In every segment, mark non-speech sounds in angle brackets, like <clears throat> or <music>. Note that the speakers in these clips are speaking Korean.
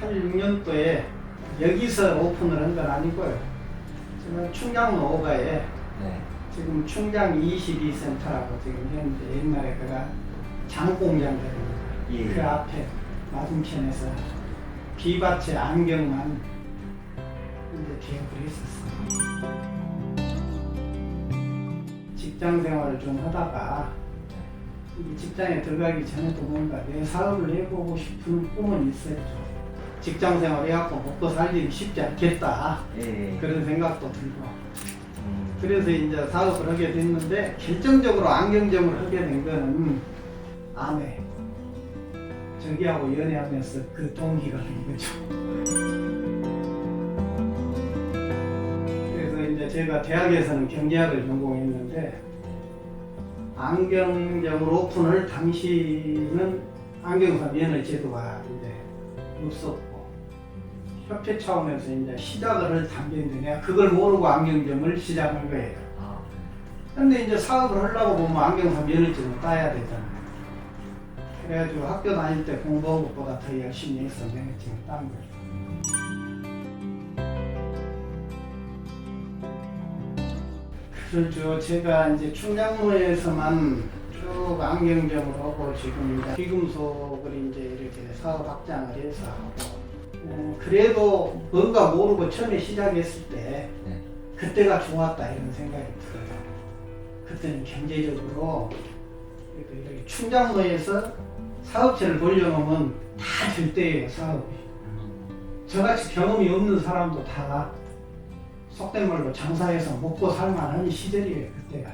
별도에 여기서 오픈을 한 건 아니고요. 지금 충장로 5가에 네. 지금 충장 22센터라고 지금 현재 옛날에 그가 장공장들입니다. 예. 그 앞에 맞은편에서 비밭에 안경만 이제 개업을 했었어요. 직장 생활을 좀 하다가 이 직장에 들어가기 전에도 뭔가 내 사업을 해보고 싶은 꿈은 있었죠. 직장 생활 해갖고 먹고 살기 쉽지 않겠다. 예. 그런 생각도 들고. 음. 그래서 이제 사업을 하게 됐는데 결정적으로 안경점을 하게 된 거는 아내 저기하고 연애하면서 그 동기가 된 거죠. 그래서 이제 제가 대학에서는 경제학을 전공했는데 안경점을 오픈을 당시는 안경사 면허 제도가 이제 없었고 협회 차원에서 이제 시작을 할 단계인데 그걸 모르고 안경점을 시작한 거예요. 아. 근데 이제 사업을 하려고 보면 안경사 면허증을 따야 되잖아요. 그래가지고 학교 다닐 때 공부한 것보다 더 열심히 해서 면허증을 딴 거죠. 그렇죠. 제가 이제 충장로에서만 쭉 안경점을 하고 지금 이제 귀금속을 이제 이렇게 사업 확장을 해서 하고 어, 그래도 뭔가 모르고 처음에 시작했을 때 네. 그때가 좋았다 이런 생각이 들어요. 그때는 경제적으로 이렇게 충장로에서 사업체를 돌려놓으면 다 될 때예요 사업이. 저같이 경험이 없는 사람도 다 속된 말로 장사해서 먹고 살만한 시절이에요 그때가.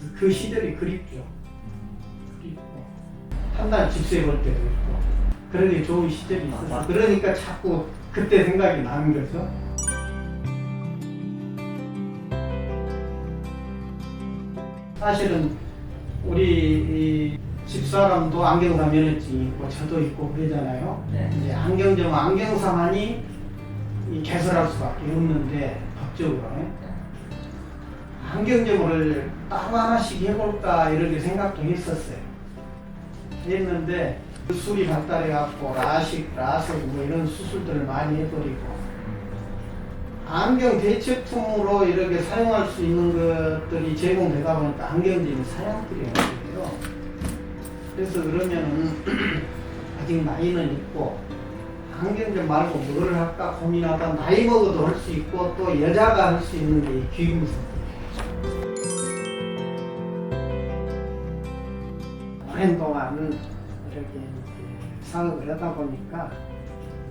그- 그 시절이 그립죠. 그립고 한 달 집세 벌 때도 있고 그러게 좋은 시절이 있었어. 아, 그러니까 자꾸 그때 생각이 나는 거죠. 사실은 우리 이 집사람도 안경사 면허증이 있고 저도 있고 그러잖아요. 네. 이제 안경점 안경사만이 이 개설할 수밖에 없는데 법적으로 네. 안경점을 따로 하나씩 해볼까 이렇게 생각도 했었어요. 했는데 그 술이 발달해 갖고 라식, 라섹 뭐 이런 수술들을 많이 해버리고 안경 대체품으로 이렇게 사용할 수 있는 것들이 제공되다 보니까 안경점이 사양들이 없어요. 그래서 그러면은 <clears throat> 아직 나이는 있고 안경점 말고 뭘 할까 고민하다 나이 먹어도 할 수 있고 또 여자가 할 수 있는 게 귀금속이에요. 오랜 동안 이렇게 사업을 하다 보니까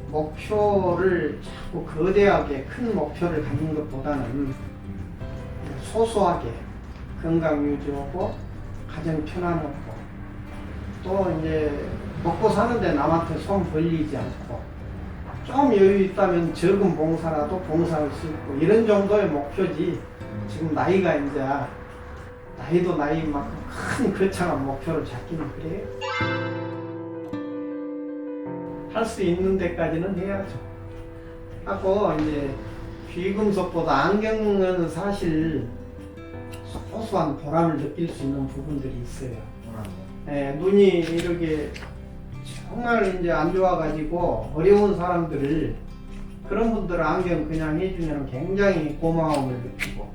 목표를 자꾸 거대하게 큰 목표를 갖는 것보다는 소소하게 건강 유지하고 가정 편안하고 또 이제 먹고 사는데 남한테 손 벌리지 않고 좀 여유 있다면 적은 봉사라도 봉사할 수 있고 이런 정도의 목표지 지금 나이가 이제 나이도 나이인 만큼 큰 거창한 목표를 잡기는 그래요. 할 수 있는 데까지는 해야죠. 하고 이제 귀금속보다 안경은 사실 소소한 보람을 느낄 수 있는 부분들이 있어요. 예, 눈이 이렇게 정말 이제 안 좋아가지고 어려운 사람들을 그런 분들 안경 그냥 해주면 굉장히 고마움을 느끼고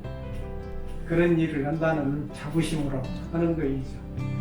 그런 일을 한다는 자부심으로 하는 거이죠.